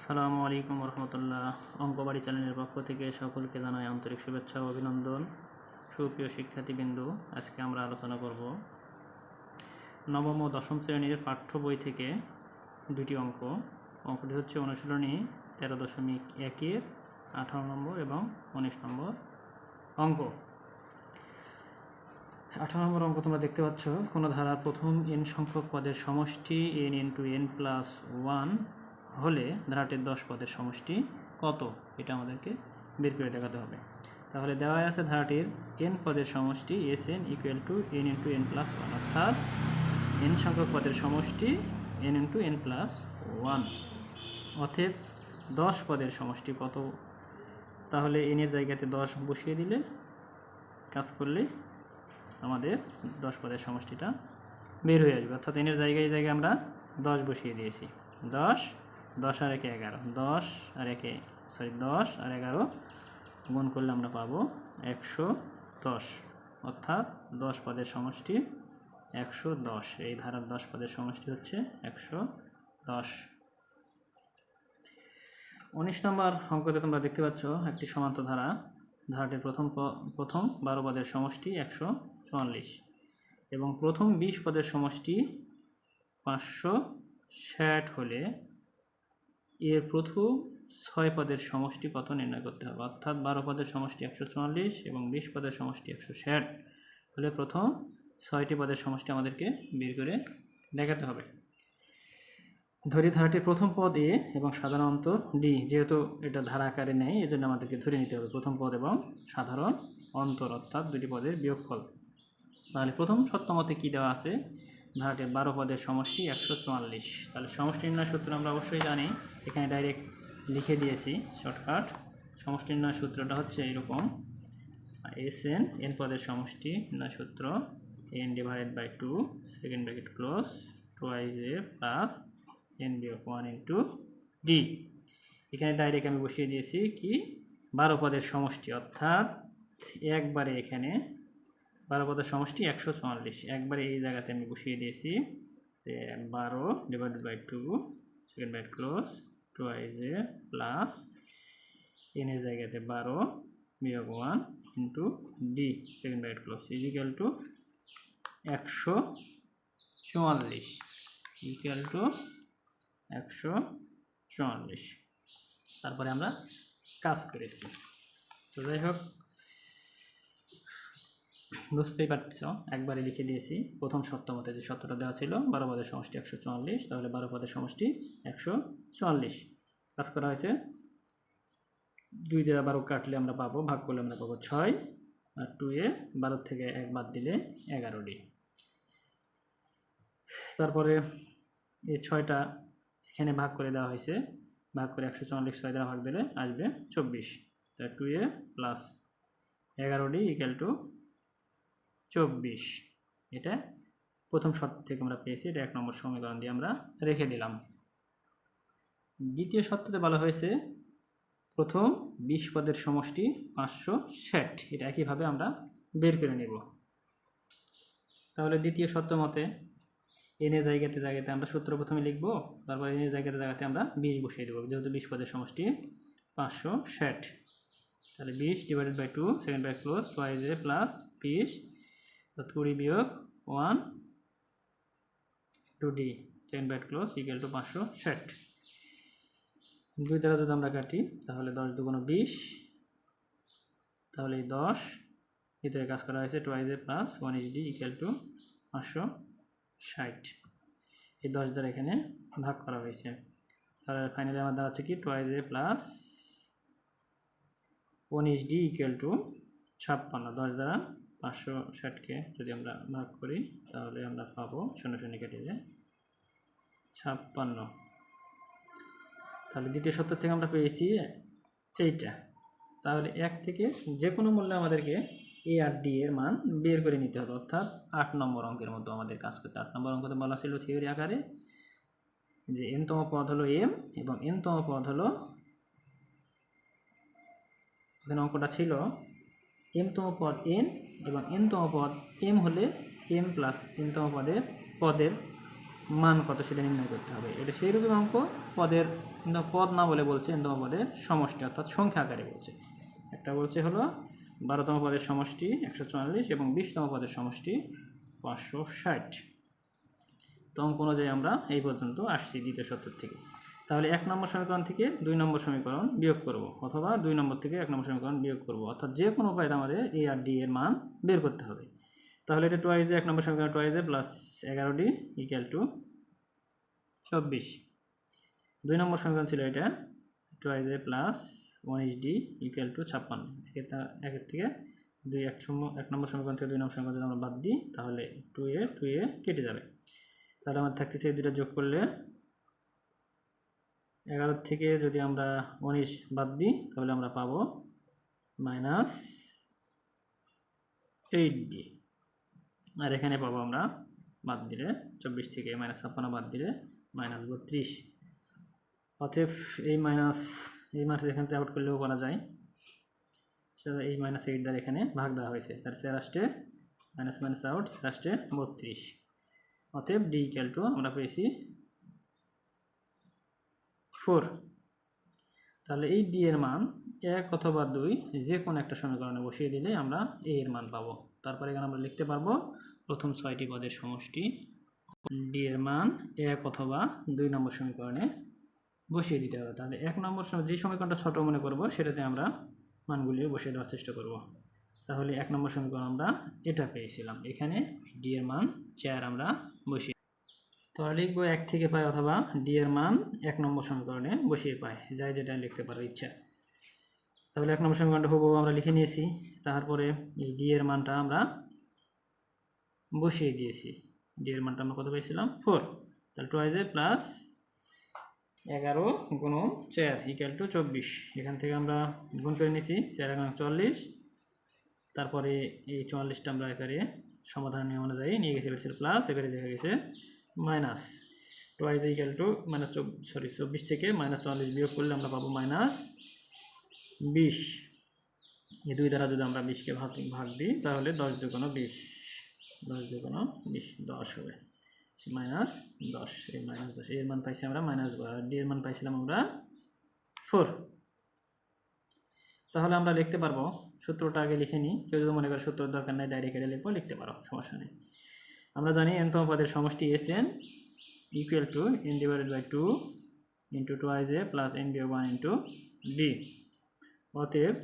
আসসালামু আলাইকুম রহমতুল্লাহ অঙ্কবাড়ি চ্যানেলের পক্ষ থেকে সকলকে জানাই আন্তরিক শুভেচ্ছা ও অভিনন্দন। সুপ্রিয় শিক্ষার্থীবৃন্দু, আজকে আমরা আলোচনা করব নবম ও দশম শ্রেণির পাঠ্য বই থেকে দুটি অঙ্ক। অঙ্কটি হচ্ছে অনুশীলনী তেরো দশমিক একের আঠারো নম্বর এবং উনিশ নম্বর অঙ্ক। আঠারো নম্বর অঙ্ক তোমরা দেখতে পাচ্ছ, কোনো ধারার প্রথম এন সংখ্যক পদের সমষ্টি n into n plus one হলে ধারাটির দশ পদের সমষ্টি কত? এটা আমাদেরকে বের করে দেখাতে হবে। তাহলে দেওয়া আছে ধারাটির এন পদের সমষ্টি s n equal to n into n plus one অর্থাৎ এন সংখ্যক পদের সমষ্টি n into n plus one অতএব দশ পদের সমষ্টি কত? তাহলে এনের জায়গাতে দশ বসিয়ে দিলে কাজ করলে আমাদের দশ পদের সমষ্টিটা বের হয়ে আসবে। অর্থাৎ এনের জায়গায় জায়গায় আমরা দশ বসিয়ে দিয়েছি। দশ দশ আর একে এগারো। দশ আর একে সরি দশ আর এগারো গুণ করলে আমরা পাবো একশো দশ। অর্থাৎ দশ পদের সমষ্টি একশো দশ। এই ধারার দশ পদের সমষ্টি হচ্ছে একশো দশ। উনিশ নম্বর অঙ্কতে তোমরা দেখতে পাচ্ছ একটি সমান্তর ধারা। ধারাটির প্রথম প্রথম বারো পদের সমষ্টি একশো চুয়াল্লিশ এবং প্রথম বিশ পদের সমষ্টি পাঁচশো ষাট হলে এর প্রথম ছয় পদের সমষ্টি কত নির্ণয় করতে হবে? অর্থাৎ বারো পদের সমষ্টি একশো চুয়াল্লিশ এবং বিশ পদের সমষ্টি একশো ষাট। হলে প্রথম ছয়টি পদের সমষ্টি আমাদেরকে বের করে দেখাতে হবে। ধরি ধারাটির প্রথম পদ এ এবং সাধারণত ডি যেহেতু এটা ধারা আকারে নেয় এজন্য আমাদেরকে ধরে নিতে হবে। প্রথম পদ এবং সাধারণ অন্তর, অর্থাৎ দুটি পদের বিয়োগফল। তাহলে প্রথম সত্যমতে কী দেওয়া আছে? ধারাটির বারো পদের সমষ্টি একশো চুয়াল্লিশ। তাহলে সমষ্টি নির্ণয় সূত্র আমরা অবশ্যই জানি। এখানে ডাইরেক্ট লিখে দিয়েছি শর্টকাট সমষ্টি নির্ণয় সূত্রটা হচ্ছে এরকম। এস এন এন পদের সমষ্টি নির্ণয় সূত্র। N divided by two second bracket close twice a plus n বিয়োগ ওয়ান ইন্টু ডি এখানে ডাইরেক্ট আমি বসিয়ে দিয়েছি কি? বারো পদের সমষ্টি, অর্থাৎ একবারে এখানে বারো পদের সমষ্টি? একশো চুয়াল্লিশ। একবারে এই জায়গাতে আমি বসিয়ে দিয়েছি বারো divided by two second bracket close twice plus এনের জায়গাতে বারো বিয়োগ one into d second bracket close equal to একশো চুয়াল্লিশ। ইকুয়াল টু একশো চুয়াল্লিশ। তারপরে আমরা কাজ করেছি। তো যাই হোক বুঝতেই পারছ একবারে লিখে দিয়েছি। প্রথম শর্ত মতে যে শর্তটা দেওয়া ছিল, বারো পদের সমষ্টি একশো চুয়াল্লিশ, তাহলে বারো পদের সমষ্টি একশো চুয়াল্লিশ। কাজ করা হয়েছে। দুই দিয়ে বারো কাটলে আমরা পাবো, ভাগ করলে আমরা পাবো ছয়, আর টু এ বারো থেকে এক বাদ দিলে এগারো ডি তারপরে এই ছয়টা এখানে ভাগ করে দেওয়া হয়েছে। ভাগ করে একশো চুয়াল্লিশ ছয় দ্বারা ভাগ দিলে আসবে চব্বিশ। তা টু এ প্লাস এগারো ডি ইকুয়াল টু চব্বিশ। এটা প্রথম শর্ত থেকে আমরা পেয়েছি, এটা এক নম্বর সমীকরণ দিয়ে আমরা রেখে দিলাম। দ্বিতীয় শর্ততে বলা হয়েছে, প্রথম বিশ পদের সমষ্টি পাঁচশো ষাট। এটা একইভাবে আমরা বের করে নেব। তাহলে দ্বিতীয় শর্ত মতে এনের জায়গাতে জায়গাতে আমরা সূত্র প্রথমে লিখব, তারপর এনের জায়গাতে জায়গাতে আমরা বিশ বসিয়ে দেবো, যেহেতু বিশ পদের সমষ্টি পাঁচশো ষাট। তাহলে বিশ divided by two second by close twice a plus বিশ কুড়ি বিয়োগ one two d, ten bracket close equal to পাঁচশো ষাট। দুই দ্বারা যদি আমরা কাটি, তাহলে দশ দুগুণ বিশ, তাহলে এই দশ ভিতরে কাজ করা হয়েছে a plus one h d equal to পাঁচশো ষাট। এই দশ দ্বারা এখানে ভাগ করা হয়েছে। তাহলে ফাইনালি আমার দাঁড়াচ্ছে কি? Twice a plus one h d equal to ছাপ্পান্ন। দশ দ্বারা পাঁচশো ষাটকে যদি আমরা ভাগ করি, তাহলে আমরা পাবো শূন্য শূন্য কেটে যায় ছাপ্পান্ন। তাহলে দ্বিতীয় সত্তর থেকে আমরা পেয়েছি এইটা। তাহলে এক থেকে যে কোনো মূল্যে আমাদেরকে এ আর ডি এর মান বের করে নিতে হবে, অর্থাৎ আট নম্বর অঙ্কের মতো আমাদের কাজ করতে আট নম্বর অঙ্কতে বলা ছিল থিওরি আকারে যে এনতম পদ হলো এম এবং এনতম পদ হলো অঙ্কটা ছিল এমতম পদ এন এবং এনতম পদ এম হলে এম প্লাস এনতম পদের পদের মান কত সেটা নির্ণয় করতে হবে। এটা সেই রকম অঙ্ক, পদের পদ না বলে বলছে এনতম পদের সমষ্টি, অর্থাৎ সংখ্যা আকারে বলছে। একটা বলছে হলো বারোতম পদের সমষ্টি একশো চুয়াল্লিশ এবং বিশতম পদের সমষ্টি পাঁচশো ষাট। তো অঙ্ক অনুযায়ী আমরা এই পর্যন্ত আসছি দ্বিতীয় সত্য থেকে। তাহলে এক নম্বর সমীকরণ থেকে দুই নম্বর সমীকরণ বিয়োগ করব, অথবা দুই নম্বর থেকে এক নম্বর সমীকরণ বিয়োগ করব। অর্থাৎ যে কোনো উপায়ে আমাদের এ আর ডি এর মান বের করতে হবে। তাহলে এটা টোয়াইজে এক নম্বর সমীকরণ টোয়াইজে প্লাস এগারো ডি ইকুয়াল টু চব্বিশ। দুই নম্বর সমীকরণ ছিল এটা টোয়াইজে প্লাস ওয়ান উনিশ ডি ইকুয়াল টু ছাপ্পান্ন। একের থেকে দুই এক এক নম্বর সমীকরণ থেকে দুই নম্বর সমীকরণ যদি আমরা বাদ দিই, তাহলে টু এ টু এ কেটে যাবে। তাহলে আমার থাকতেছে এই দুটো যোগ করলে এগারো থেকে যদি আমরা উনিশ বাদ দিই, তাহলে আমরা পাবো মাইনাস এইট ডি আর এখানে পাবো আমরা বাদ দিলে চব্বিশ থেকে মাইনাস ছাপ্পান্ন বাদ দিলে মাইনাস বত্রিশ। অতএব এই মাইনাস এই মাইনাস এখান থেকে আউট করলেও করা যায়। সেটা এই মাইনাস এইট দ্বারা এখানে ভাগ দেওয়া হয়েছে। তার সে লাস্টে মাইনাস মাইনাস আউট লাস্টে বত্রিশ। অতএব ডি ইকুয়াল টু আমরা পেয়েছি ফোর। তাহলে এই ডি এর মান এক অথবা দুই যে কোনো একটা সমীকরণে বসিয়ে দিলে আমরা এ এর মান পাবো। তারপরে এখানে আমরা লিখতে পারব প্রথম ছয়টি পদের সমষ্টি। ডি এর মান এক অথবা দুই নম্বর সমীকরণে বসিয়ে দিতে হবে। তাহলে এক নম্বর যে সমীকরণটা ছোট মনে করব, সেটাতে আমরা মানগুলি বসিয়ে দেওয়ার চেষ্টা করব। তাহলে এক নম্বর সমীকরণ আমরা এটা পেয়েছিলাম। এখানে ডি এর মান চার আমরা বসিয়ে তো লিখব এক থেকে পাই অথবা ডি এর মান এক নম্বর সমীকরণে বসিয়ে পাই, যাই যেটা লিখতে পারো ইচ্ছা। তাহলে এক নম্বর সমীকরণটা হুবহু আমরা লিখে নিয়েছি, তারপরে এই ডি এর মানটা আমরা বসিয়ে দিয়েছি। ডি এর মানটা আমরা কত পেয়েছিলাম ফোর। তাহলে টুয়াইজে প্লাস এগারো গুণ চার ইকুয়াল টু চব্বিশ। এখান থেকে আমরা গুণ করে নিয়েছি, চার এগারো চল্লিশ। তারপরে এই চুয়াল্লিশটা আমরা একারে সমাধান নিয়ম অনুযায়ী নিয়ে গেছি প্লাস এবারে দেখা গেছে minus twice equal to minus sorry, চব্বিশ থেকে মাইনাস চুয়াল্লিশ বিয়োগ করলে আমরা পাবো মাইনাস বিশ। এই দুই দ্বারা যদি আমরা বিশকে ভাগ ভাগ দিই, তাহলে দশ দুগুণ বিশ। দশ দুগুণ বিশ, দশ হবে। মাইনাস দশ, এই মাইনাস দশ। এর মান পাইছি আমরা মাইনাস ডি এর মান পাইছিলাম আমরা ফোর। তাহলে আমরা লিখতে পারব, সূত্রটা আগে লিখে নিই। কেউ যদি মনে করে সূত্রের দরকার নেই ডাইরেক্ট এটা লিখব, লিখতে পারো, সমস্যা নেই। আমরা জানি এনতম পদের সমষ্টি s n equal to n divided by two into twice plus n বিয়োগ ওয়ান ইন্টু ডি অতএব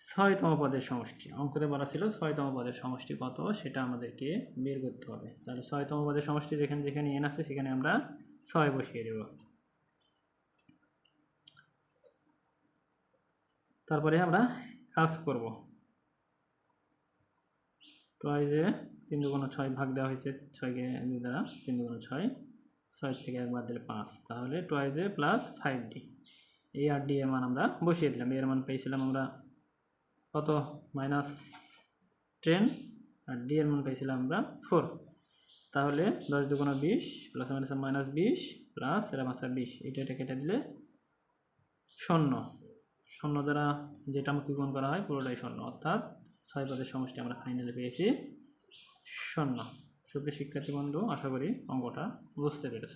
ছয়তম পদের সমষ্টি, অঙ্কতে বলা ছিল ছয়তম পদের সমষ্টি কত? সেটা আমাদেরকে বের করতে হবে। তাহলে ছয়তম পদের সমষ্টি যেখানে যেখানে এন আছে, সেখানে আমরা ছয় বসিয়ে দেব। তারপরে আমরা কাজ করব। টয়েজে তিন দুগুণ ছয় ভাগ দেওয়া হয়েছে, ছয়কে দুই দ্বারা তিন দুগুণ ছয় ছয় থেকে একবার দিলে পাঁচ। তাহলে টয়েজে প্লাস ফাইভ ডি এই আর ডি এর মান আমরা বসিয়ে দিলাম। এর মান পেয়েছিলাম আমরা কত? মাইনাস টেন আর ডি এর মান পেয়েছিলাম আমরা ফোর তাহলে দশ দুগুণ বিশ প্লাস মাইনাস মাইনাস বিশ প্লাস এরা মাসা বিশ। এটা এটা কেটে দিলে শূন্য। শূন্য দ্বারা যেটা আমাকে গুণ করা হয় পুরোটাই শূন্য। অর্থাৎ ছয় পদের সমষ্টি আমরা ফাইনালে পেয়েছি। শূন্য সুপ্রিয় শিক্ষার্থী বন্ধু আশা করি অঙ্কটা বুঝতে পেরেছ।